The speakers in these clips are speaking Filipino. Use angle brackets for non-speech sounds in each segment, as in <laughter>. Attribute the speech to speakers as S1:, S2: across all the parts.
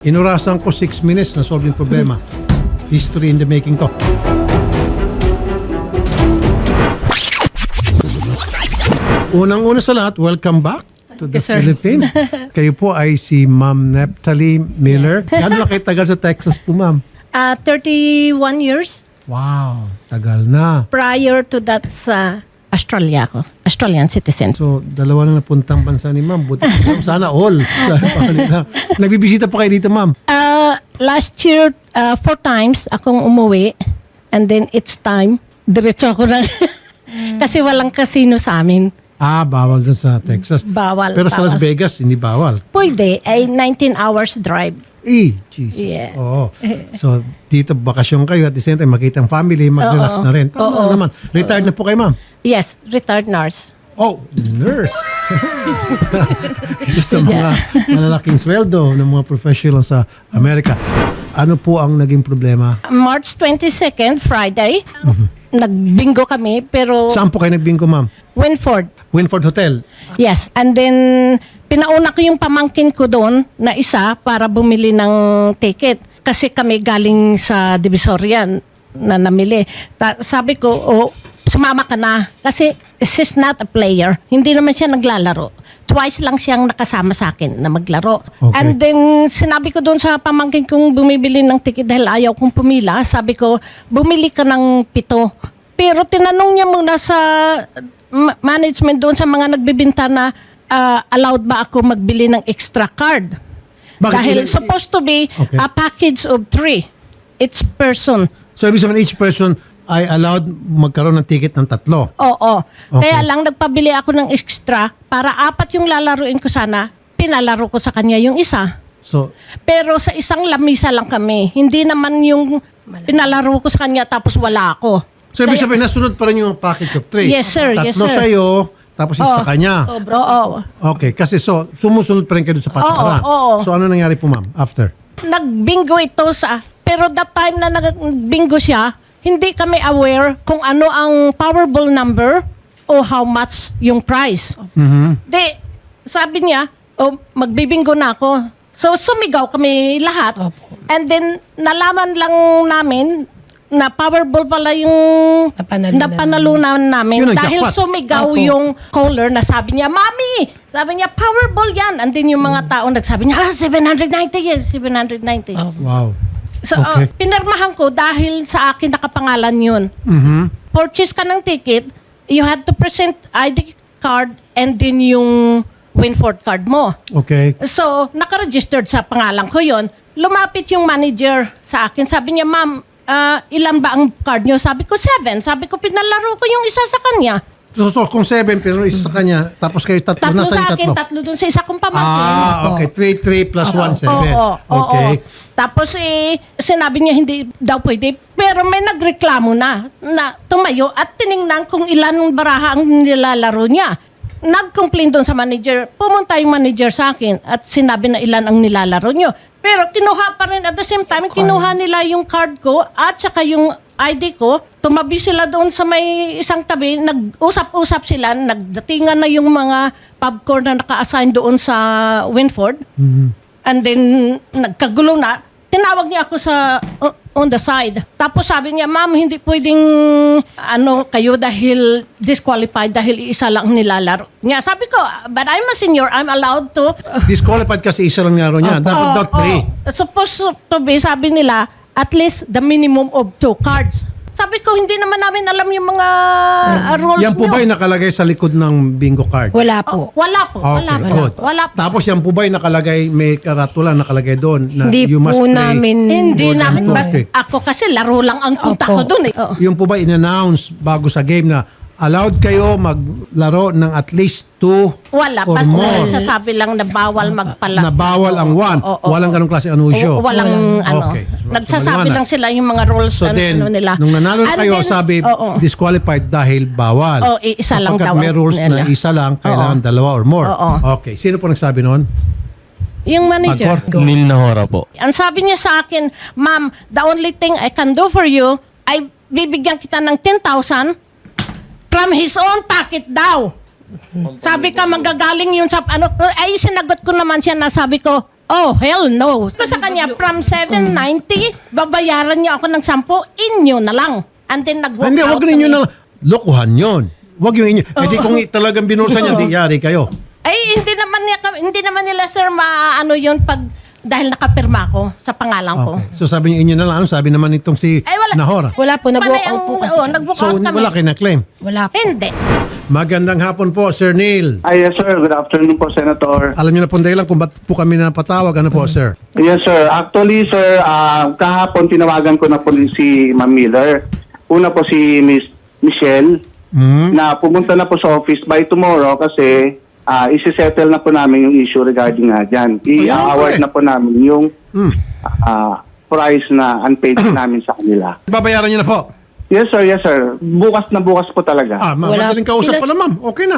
S1: Inurasan ko 6 minutes na solve yung problema. History in the making to. Unang-una sa lahat, welcome back to the
S2: Yes, sir.
S1: Philippines. <laughs> Kayo po ay si Ma'am Neptali Miller. Gano'n lang kayo tagal sa Texas po, Ma'am?
S2: Ah, 31 years
S1: Wow, tagal na.
S2: prior to that sa Australia ako. Australian citizen.
S1: So, dalawa na napuntang bansa ni Ma'am. Buti sana all. Pa <laughs> kanina. Nagbibisita pa kayo dito, Ma'am.
S2: Ah, last year, ah, four times akong umuwi. And then it's time. Diretso ako na. <laughs> Kasi walang casino sa amin.
S1: Ah, bawal dun sa Texas.
S2: Bawal.
S1: Pero sa Las. Vegas, hindi bawal.
S2: Pwede. Ay 19 hours drive.
S1: Eh, Jesus.
S2: Yeah.
S1: Oo. <laughs> So, dito bakasyon kayo at the same time makita ang family, mag-relax
S2: Oo.
S1: na rin. Tama naman. Retired na po kayo, ma'am.
S2: Yes, retired nurse.
S1: Oh, nurse. <laughs> Isa sa mga <laughs> malalaking sweldo ng mga professional sa Amerika. Ano po ang naging problema?
S2: March 22nd, Friday, nagbingo kami. Pero
S1: Saan po kayo nagbingko, ma'am?
S2: Winford,
S1: Winford Hotel.
S2: Yes. And then, pinauna ko yung pamangkin ko doon na isa para bumili ng ticket. Kasi kami galing sa Divisoria na namili. Ta- sabi ko, oh, sumama ka na. Kasi she's not a player. Hindi naman siya naglalaro. Twice lang siyang nakasama sa akin na maglaro.
S1: Okay.
S2: And then, sinabi ko doon sa pamangkin kong bumibili ng ticket dahil ayaw kong pumila. Sabi ko, bumili ka ng pito. Pero tinanong niya muna sa ma- management doon sa mga nagbibinta na ah, allowed ba ako magbili ng extra card.
S1: Bakit
S2: Dahil
S1: ilan-
S2: supposed to be
S1: Okay.
S2: a package of three. It's person.
S1: So, ibig sabihin, each person ay allowed magkaroon ng ticket ng tatlo.
S2: Oo.
S1: Okay.
S2: Kaya lang nagpabili ako ng extra para apat yung lalaruin ko sana. Pinalaro ko sa kanya yung isa.
S1: So,
S2: Pero sa isang lamisa lang kami. Hindi naman yung pinalaro ko sa kanya tapos wala ako.
S1: so ibig sabihin, nasunod pa rin yung package of three.
S2: Yes, sir.
S1: Tatlo
S2: Yes, sir.
S1: sa'yo, tapos isa sa kanya.
S2: Oo.
S1: Okay, kasi so, sumusunod pa rin kayo sa patakaran.
S2: Oo.
S1: So, ano nangyari po, ma'am, after?
S2: nagbingo ito sa pero that time na nagbingo siya hindi kami aware kung ano ang powerball number o how much yung price.
S1: Mhm.
S2: Di, sabi niya, oh, magbibingo na ako. So sumigaw kami lahat. And then nalaman lang namin na powerball pala yung
S3: Napanalunan
S2: napanalunan namin
S1: Yun ang
S2: dahil
S1: jackpot.
S2: sumigaw
S3: Opo.
S2: yung caller na sabi niya, Mami! Sabi niya, powerball yan. And then yung mga tao nagsabi niya, ah, 790 yes, 790.
S1: Wow.
S2: So, uh,
S1: Okay.
S2: pinirmahan ko dahil sa akin nakapangalan yun.
S1: Mhm.
S2: Purchase ka ng ticket, you had to present ID card and then yung Winford card mo.
S1: Okay.
S2: So, nakaregistered sa pangalan ko yon. Lumapit yung manager sa akin. Sabi niya, ma'am, ah, ilan ba ang card niyo? Sabi ko, seven. Sabi ko, pinalaro ko yung isa sa kanya.
S1: So, so kung seven, pero isa sa kanya, tapos kayo tatlo,
S2: Tatlo
S1: nasa
S2: sa akin,
S1: tatlo?
S2: tatlo dun sa isa kong pamangkin.
S1: Ah, okay. Three, three plus one, seven.
S2: Oo, oo,
S1: okay.
S2: oo. Tapos eh, sinabi niya hindi daw pwede. Pero may nagreklamo na, na tumayo at tiningnan kung ilan baraha ang nilalaro niya. Nag-complain doon sa manager. Pumunta yung manager sa akin at sinabi na ilan ang nilalaro niyo. Pero kinuha pa rin at the same time, kinuha nila yung card ko at saka yung ID ko. Tumabi sila doon sa may isang tabi. Nag-usap-usap sila. Nagdatingan na yung mga popcorn na naka-assign doon sa Winford. And then, nagkagulo na. Tinawag niya ako sa uh, on the side. Tapos sabi niya, ma'am, hindi pwedeng ano kayo dahil disqualified dahil isa lang ang nilalaro. Niya, sabi ko, but I'm a senior, I'm allowed to.
S1: Disqualified kasi isa lang naro niya. Dapat
S2: Oo,
S1: daw three.
S2: oo. Supposed to be, sabi nila, at least the minimum of two cards. Sabi ko, hindi naman namin alam yung mga uh, rules
S1: Yan po
S2: nyo.
S1: ba yung nakalagay sa likod ng bingo card?
S3: Wala po.
S2: Oh, wala po, wala
S1: Okay,
S2: po.
S1: good.
S2: Wala po.
S1: Tapos yan po ba yung nakalagay, may karatula nakalagay doon na
S3: Hindi
S1: you must
S3: po
S1: play?
S3: namin
S2: Hindi
S1: More than
S2: namin,
S1: two.
S2: bas,
S1: Okay.
S2: ako kasi laro lang ang punta
S3: Opo.
S2: ko doon eh. Oo.
S1: Yung po ba in-announce bago sa game na allowed kayo maglaro ng at least two
S2: Wala,
S1: or
S2: basta
S1: more?
S2: nagsasabi lang na bawal magpala.
S1: Na bawal ang one.
S2: Oo, oo,
S1: Walang ganong klase anusyo.
S2: Oo, walang ano.
S1: Okay. So,
S2: Nagsasabi
S1: maliwanag.
S2: lang sila yung mga rules
S1: So
S2: ano,
S1: then,
S2: ano nila.
S1: nung nanalo na
S2: And
S1: kayo,
S2: then-
S1: sabi
S2: Oo.
S1: disqualified dahil bawal.
S2: Oo, i- isa lang
S1: Kapagkat
S2: daw
S1: may
S2: ang
S1: rules na
S2: nila.
S1: isa lang, kailangan dalawa or more.
S2: Oo.
S1: Okay. Sino po nagsabi noon?
S2: Yung manager.
S1: Magkor?
S4: Neil Nahora po.
S2: Ang sabi niya sa akin, ma'am, the only thing I can do for you, ay bibigyan kita ng 10,000 from his own pocket daw. Sabi ka, magagaling yun sa, ano, ay sinagot ko naman siya na sabi ko, Oh, hell no. So sa kanya, from 790, babayaran niyo ako ng 10, inyo na lang. And then nag-walk
S1: Hindi,
S2: out
S1: wag ninyo
S2: kami.
S1: na. Lokohan yon. Wag yung inyo. Eh di kung <laughs> talagang binursa niya, di yari kayo.
S2: Ay, hindi naman, niya, hindi naman nila, sir, maano yun pag dahil nakapirma ako sa pangalan ko.
S1: Okay. So sabi niyo inyo na lang. Ano sabi naman itong si
S2: Ay, wala.
S1: Nahora?
S3: Wala po, nag-walk
S2: Panay
S3: out
S2: ang-
S3: po kasi.
S2: oo, nag-walk
S1: So
S2: out kami.
S1: wala kayo na-claim.
S3: Wala po.
S2: Hindi.
S1: Magandang hapon po, Sir Neil.
S4: Ay, yes, sir. Good afternoon po, Senator.
S1: Alam niyo na po ang dahilan kung ba't po kami napatawag. Ano po, sir?
S4: Yes, sir. Actually, sir, ah, kahapon tinawagan ko na po si Ma'am Miller. Una po si Miss Michelle
S1: Hmm?
S4: na pumunta na po sa office by tomorrow kasi ah, isi-settle na po namin yung issue regarding nga dyan.
S1: Ayan,
S4: I-award
S1: pre.
S4: na po namin yung
S1: Hmm.
S4: ah, price na unpaid <clears throat> namin sa kanila.
S1: Babayaran niyo na po.
S4: Yes, sir. Yes, sir. Bukas na bukas po talaga.
S1: Ah, ma-
S3: Wala.
S1: madaling kausap
S3: Sila-
S1: pala, ma'am. Okay na.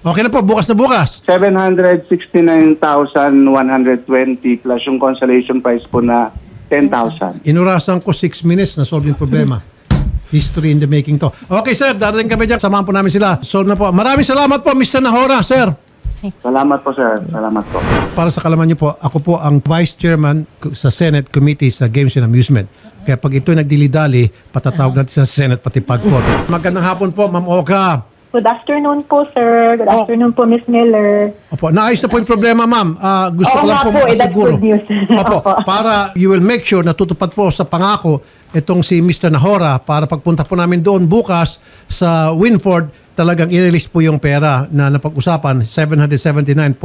S1: Okay na po, bukas na bukas.
S4: 769,120 plus yung consolation price po na 10,000.
S1: Inurasan ko 6 minutes na solve yung problema. <laughs> History in the making to. Okay, sir. Darating kami dyan. Samahan po namin sila. Solve na po. Maraming salamat po, Mr. Nahora, sir.
S4: Salamat po, sir. Salamat po.
S1: Para sa kalaman niyo po, ako po ang Vice Chairman sa Senate Committee sa Games and Amusement. Kaya pag ito'y nagdilidali, patatawag natin sa Senate pati pag-vote. Magandang hapon po, Ma'am Oka.
S5: Good afternoon po, sir. Good
S1: Oh.
S5: afternoon po, Miss Miller.
S1: Opo, naayos na po yung problema, ma'am. Ah, gusto
S5: Oo
S1: ko lang
S5: nga
S1: po
S5: po, eh, that's
S1: makasiguro.
S5: good news. <laughs>
S1: Opo,
S5: Opo.
S1: para you will make sure na tutupad po sa pangako itong si Mr. Nahora para pagpunta po namin doon bukas sa Winford, talagang i-release po yung pera na napag-usapan, 779.120.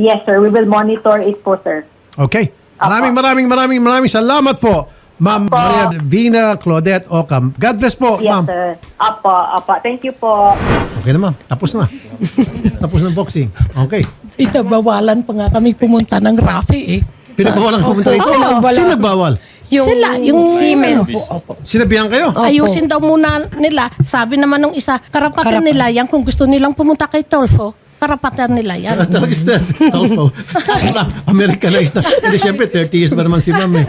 S5: Yes, sir. We will monitor it po, sir.
S1: Okay? Maraming maraming maraming maraming salamat po, Ma'am
S5: Apo.
S1: Maria Vina Claudette Ocam. God bless po,
S5: Yes,
S1: ma'am.
S5: sir. Apo, apo. Thank you po.
S1: Okay na, ma'am. Tapos na. <laughs> Tapos na boxing. Okay.
S2: Pinabawalan pa nga kami pumunta ng Rafi eh.
S1: Pinagbawalan ko pumunta rito.
S2: Oo, wala.
S1: Sino nagbawal?
S2: Sila, yung
S3: semen
S2: ano,
S3: po.
S1: Sinabihan kayo?
S2: Ayusin daw muna nila. Sabi naman nung isa, karapatan
S3: Karap-
S2: nila yan kung gusto nilang pumunta kay Tolfo. Karapatan nila yan. <laughs>
S1: Talaga. Talpo. Basta, Americanized na. Hindi, syempre, 30 years ba naman si ma'am eh.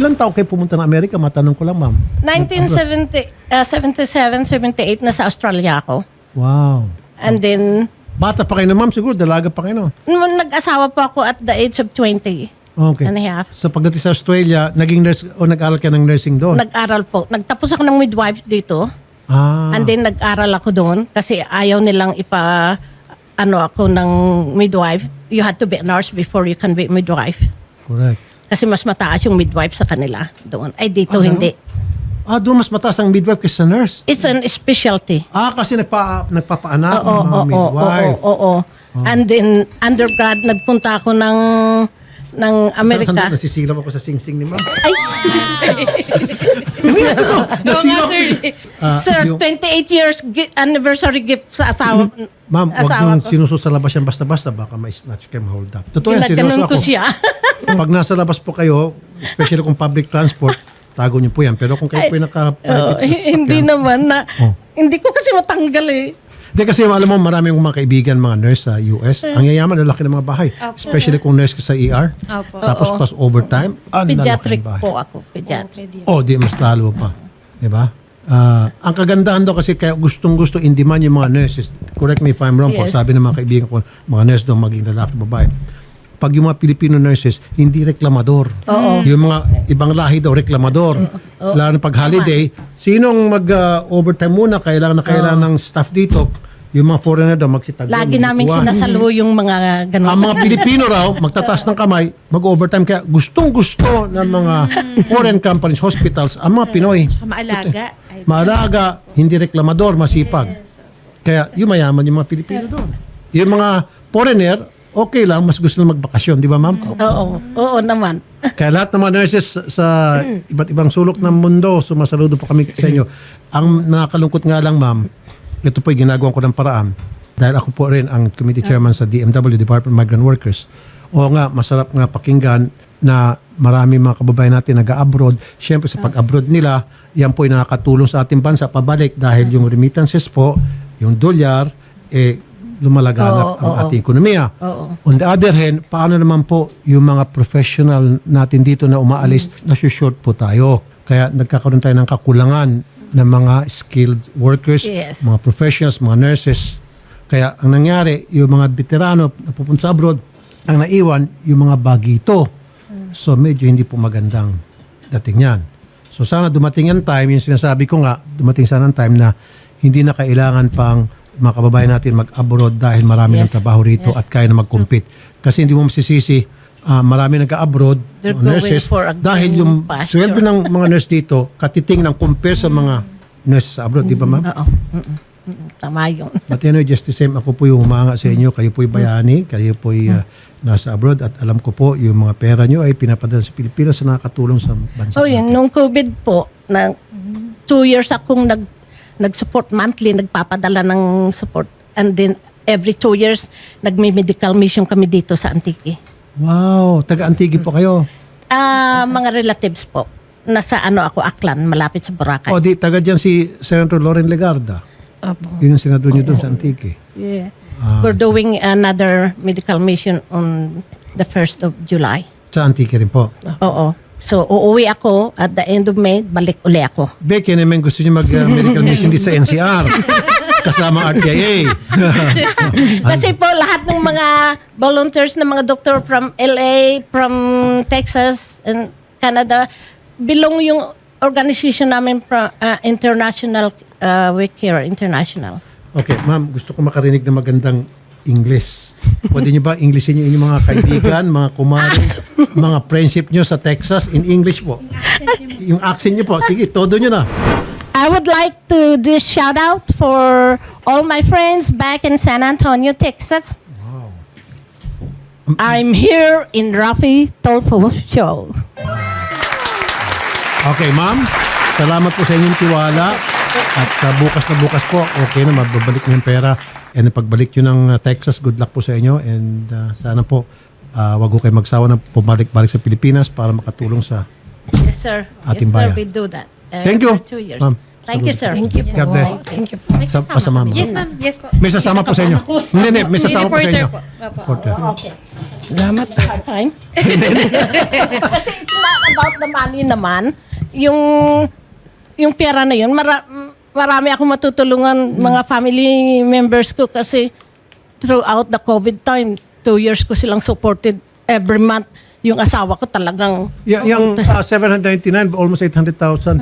S1: Ilang tao kayo pumunta ng Amerika? Matanong ko lang, ma'am.
S2: 1970, uh, 77, 78 na sa Australia ako.
S1: Wow.
S2: And then,
S1: Bata pa kayo na, ma'am. Siguro, dalaga pa kayo, no?
S2: nung nag-asawa po ako at the age of 20.
S1: Okay.
S2: And a half.
S1: So, pagdating sa Australia, naging nurse, o nag-aral ka ng nursing doon?
S2: Nag-aral po. Nagtapos ako ng midwife dito.
S1: ah.
S2: And then nag-aral ako doon kasi ayaw nilang ipa ano ako ng midwife. You had to be a nurse before you can be midwife.
S1: Correct.
S2: Kasi mas mataas yung midwife sa kanila doon. Ay dito
S1: Ah,
S2: hindi.
S1: Ah, doon mas mataas ang midwife kaysa sa nurse.
S2: It's an specialty.
S1: Ah, kasi nagpa, nagpapaanak
S2: Oo,
S1: ng mga
S2: oo, oo,
S1: midwife.
S2: oo, oo. And then undergrad nagpunta ako ng ng Amerika.
S1: Sandali, Nasisilap ako sa sing-sing ni ma'am.
S2: Ay, <laughs>
S1: Hindi ako. Nasilap. Ah,
S2: sir,
S1: yung-
S2: 28 years gi- anniversary gift sa asawa.
S1: Ma'am, wag
S2: asawa
S1: niyong
S2: ko.
S1: sinuso sa labas yan basta-basta. Baka ma-snatch kayo, hold up. Totoo yan,
S2: Ginaganon
S1: seryoso ako.
S2: ko siya. <laughs>
S1: Pag nasa labas po kayo, especially kung public transport, tago niyo po yan. Pero kung kayo po yung
S2: Oo,
S1: naka-private <laughs>
S2: hindi
S1: sasakyan-
S2: naman na.
S1: Oh.
S2: Hindi ko kasi matanggal eh.
S1: Hindi kasi alam mo, marami akong mga kaibigan, mga nurse sa US.
S2: Eh.
S1: Ang yayaman, lalaki ng mga bahay. Especially kung nurse ka sa ER. Tapos
S2: Oo.
S1: plus overtime. ang lalaki
S2: Pediatric
S1: ng bahay.
S2: po ako. Pediatric.
S1: Oh, di mas lalo pa. Di ba? Ah, ang kagandahan daw kasi kaya gustong gusto in demand yung mga nurses. Correct me if I'm wrong po.
S2: Yes.
S1: Sabi ng mga kaibigan ko, mga nurse daw maging lalaki babae. Pag yung mga Filipino nurses, hindi reklamador. Yung mga ibang lahi daw, reklamador. Lalo na pag holiday, sinong mag-overtime muna, kailangan na kailangan ng staff dito, yung mga foreigner daw, magsitagyan.
S2: Lagi namin sinasalo yung mga ganun.
S1: Ang mga <laughs> Pilipino raw, magtataas ng kamay, mag-overtime. Kaya gustong-gusto ng mga foreign companies, hospitals, ang mga Pinoy.
S3: Maalaga. Ay,
S1: Maalaga, hindi reklamador, masipag. Kaya yung mayaman yung mga Pilipino doon. Yung mga foreigner, okay lang, mas gusto na magbakasyon, di ba ma'am?
S2: Oo, oo naman. <laughs>
S1: Kaya lahat ng mga nurses sa- sa iba't ibang sulok ng mundo, sumasaludo po kami sa inyo. Ang nakakalungkot nga lang ma'am, ito po ginagawa ko ng paraan dahil ako po rin ang committee chairman sa DMW, Department of Migrant Workers. O nga, masarap nga pakinggan na marami mga kababayan natin nag-abroad. Siyempre sa pag-abroad nila, yan po ay nakakatulong sa ating bansa pabalik dahil yung remittances po, yung dolyar, eh, lumalaganap
S2: Oo,
S1: ang
S2: oo.
S1: ating ekonomiya.
S2: Oo.
S1: On the other hand, paano naman po yung mga professional natin dito na umaalis, nasushort po tayo. Kaya nagkakaroon tayo ng kakulangan ng mga skilled workers,
S2: Yes.
S1: mga professionals, mga nurses. Kaya ang nangyari, yung mga veterano na pupunta sa abroad, Ang naiwan, yung mga bagito. So medyo hindi po magandang dating yan. So sana dumating ang time, yung sinasabi ko nga, dumating sana ang time na hindi na kailangan pang mga kababayan natin mag-abroad dahil marami ng
S2: Yes.
S1: trabaho rito
S2: Yes.
S1: at kaya na mag-compete. Kasi hindi mo masisisi, ah, marami nag-abroad, mga
S2: a
S1: dahil yung
S2: pasture.
S1: sweldo ng mga nurse dito, katiting ng compare sa mga nurses sa abroad, di ba ma'am?
S2: Oo. Tama yun. <laughs>
S1: But anyway, just the same, ako po yung humanga sa inyo, kayo po bayani, kayo po nasa abroad at alam ko po yung mga pera nyo ay pinapadala sa Pilipinas na nakakatulong sa bansa.
S2: Oh, yun. Nung COVID po, na two years akong nag, nag-support monthly, nagpapadala ng support. And then, every two years, nagme-medical mission kami dito sa Antique.
S1: Wow, taga-antigi po kayo.
S2: Ah, mga relatives po. Nasa ano ako, Aklan, malapit sa Boracay.
S1: O di, taga dyan si Senator Loren Legarda.
S2: Opo.
S1: Yun ang senador nyo doon sa Antique.
S2: Yeah. We're doing another medical mission on the 1st of July.
S1: Sa Antique rin po.
S2: Oo. So, uuwi ako at the end of May, balik uli ako.
S1: Becky, naman gusto nyo mag-medical mission dito sa NCR. Kasama ang RTIA. <laughs>
S2: Kasi po lahat ng mga volunteers na mga doctor from LA, from Texas and Canada, belong yung organization namin from International uh, We Care International.
S1: Okay, ma'am, gusto ko makarinig ng magandang English. Pwede nyo ba Englishin nyo inyong mga kaibigan, mga kumari, <laughs> mga friendship nyo sa Texas in English po? Yung accent nyo po, sige, todo nyo na.
S2: I would like to do a shout out for all my friends back in San Antonio, Texas. I'm here in Rafi Tolfo Show.
S1: Okay, ma'am. Salamat po sa inyong tiwala. At uh, bukas na bukas po, okay na, mababalik nyo yung pera. And pagbalik nyo ng uh, Texas, good luck po sa inyo. And uh, sana po, uh, wag ko kayo magsawa na pumalik-balik sa Pilipinas para makatulong sa...
S2: Yes, sir.
S1: Ating
S2: yes, sir. We do that. uh,
S1: Thank you,
S2: every Two years.
S1: ma'am.
S2: Thank you, sir.
S3: Thank you po.
S1: God bless.
S3: Thank you po.
S2: May
S1: Sa,
S2: kasama
S1: pasama mo.
S3: Yes, ma'am. Yes po.
S1: May sasama po sa inyo. Hindi, hindi. May sasama po sa inyo.
S3: Reporter po. Opo.
S1: Reporter.
S2: Okay.
S3: Salamat.
S2: Fine. <laughs> Kasi it's not about the money naman. Yung yung pera na yun, mara, marami akong matutulungan mga family members ko kasi throughout the COVID time, two years ko silang supported every month. Yung asawa ko talagang
S1: Y- yung uh, <laughs> 799, almost 800,000.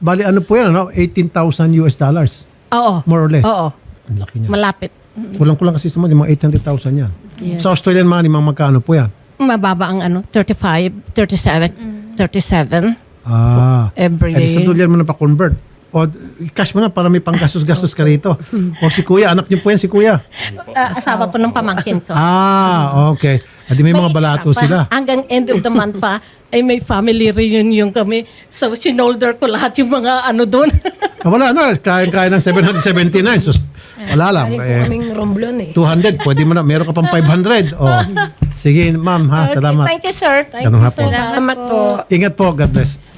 S1: Bali, ano po yan, ano? 18,000 US dollars.
S2: Oo.
S1: More or less.
S2: Oo.
S1: Ang laki niya.
S2: Malapit.
S1: Kulang-kulang kasi sa mga, yung mga 800,000 yan.
S2: Yeah.
S1: Sa Australian money, mga magkano po yan?
S2: Mababa ang ano, 35, 37, 37
S1: Ah.
S2: every
S1: Eh, sa dolyar mo na pa-convert. O, cash mo na para may panggastos-gastos ka rito. O si kuya, anak niyo po yan si kuya.
S2: Ah, asawa po ng pamangkin ko.
S1: Ah, okay. Adi may mga balato
S2: pa.
S1: sila.
S2: Hanggang end of the month pa, ay may family reunion kami. So, sinolder ko lahat yung mga ano doon.
S1: Ah, wala na, kaya-kaya ng 779. So, wala lang. Eh,
S3: Kaming romblon eh.
S1: 200, pwede mo na. Meron ka pang 500. Oh. Sige, ma'am, ha. Salamat.
S2: Thank you, sir. Thank
S1: Ganun
S2: you so much.
S3: Salamat po.
S1: Ingat po. God bless.